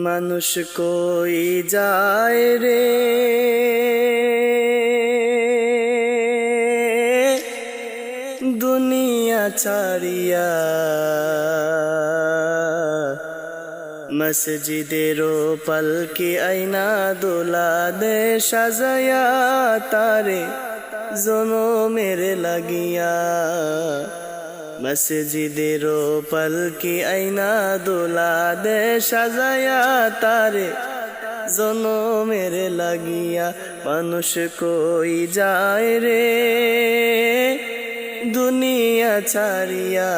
মানুষ কই যায় রে? দুনিয়া ছাড়িয়া মসজিদেরও পলকে আইনা দোলা দে সাজায়া তারে জনো মেরে লাগিয়া মসজিদেরও পলকে আইনা দোলা দে সাজায়া তারে? জনো মেরে লাগিয়া মানুষ কই যায় রে? দুনিয়া ছাড়িয়া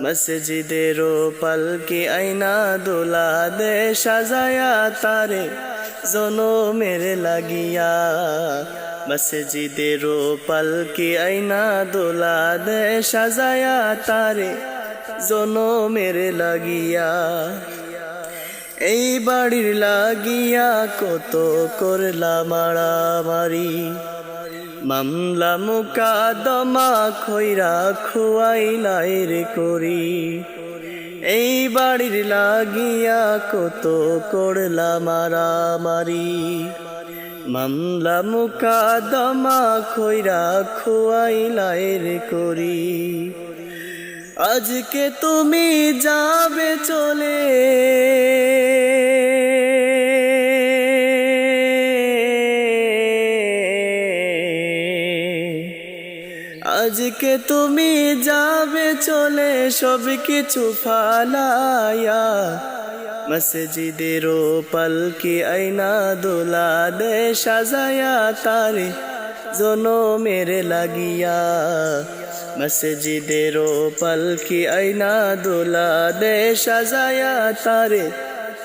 মসজিদেরও পলকে আইনা দোলা দে সাজায়া তারে? জনো মেরে লাগিয়া মসজিদেরও পলকে আইনা দোলা দে সাজায়া তারে জনো মেরে লাগিয়া। এই বাড়ির লাগিয়া কত করলা মারামারি মামলা মুকাদমা খৈরা খুয়াইলাই রে করি। এই বাড়ির লাগিয়া কত করলা মারামারি মামলা মুকাদমা খৈরা খুয়াইলাই রে করি। আজকে তুমি যাবে চলে। আজকে তুমি যাবে চলে, সব কিছু ফালায়া মসজিদেরও পলকে আইনা দোলা দে সাজায়া তারে জনো মেরে লাগিয়া। মসজিদেরও পলকে আইনা দোলা দে সাজায়া তারে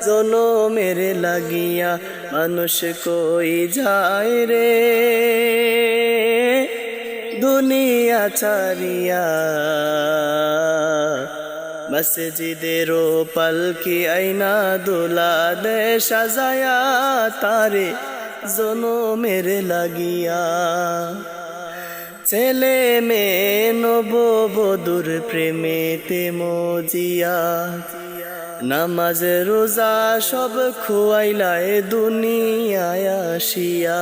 জনো মেরে লাগিয়া। মানুষ কই যায় রে? দুনিয়া ছাড়িয়া মসজিদেরও পলকি আইনা দোলা দে সাজায়া, তারে জনো মেরে লাগিয়া। ছেলে মেয়ে নব বধুর প্রেমেতে মজিয়া, নামাজ, রোজা সব খুয়াইলায় দুনিয়ায় আসিয়া।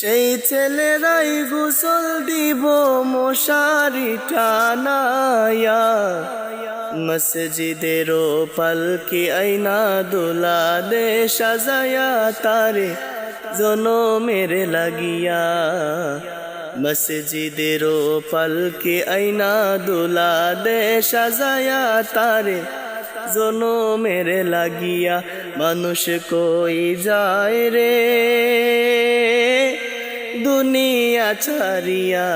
সেই ছেলেরাই গোসল দিব মশারি টানায়া। মসজিদেরও পলকে আইনা দোলা দে সাজায়া তারে জনো মেরে লাগিয়া। মসজিদেরও পলকে আইনা দোলা দে সাজায়া তারে জনো মেরে লাগিয়া। মানুষ কই যায় রে? দুনিয়া ছাড়িয়া।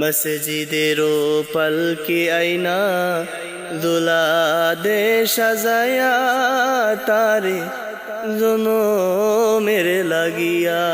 মসজিদেরও পলকে আইনা? দুলা দে সাজায়া তারে জনো মেরে লাগিয়া।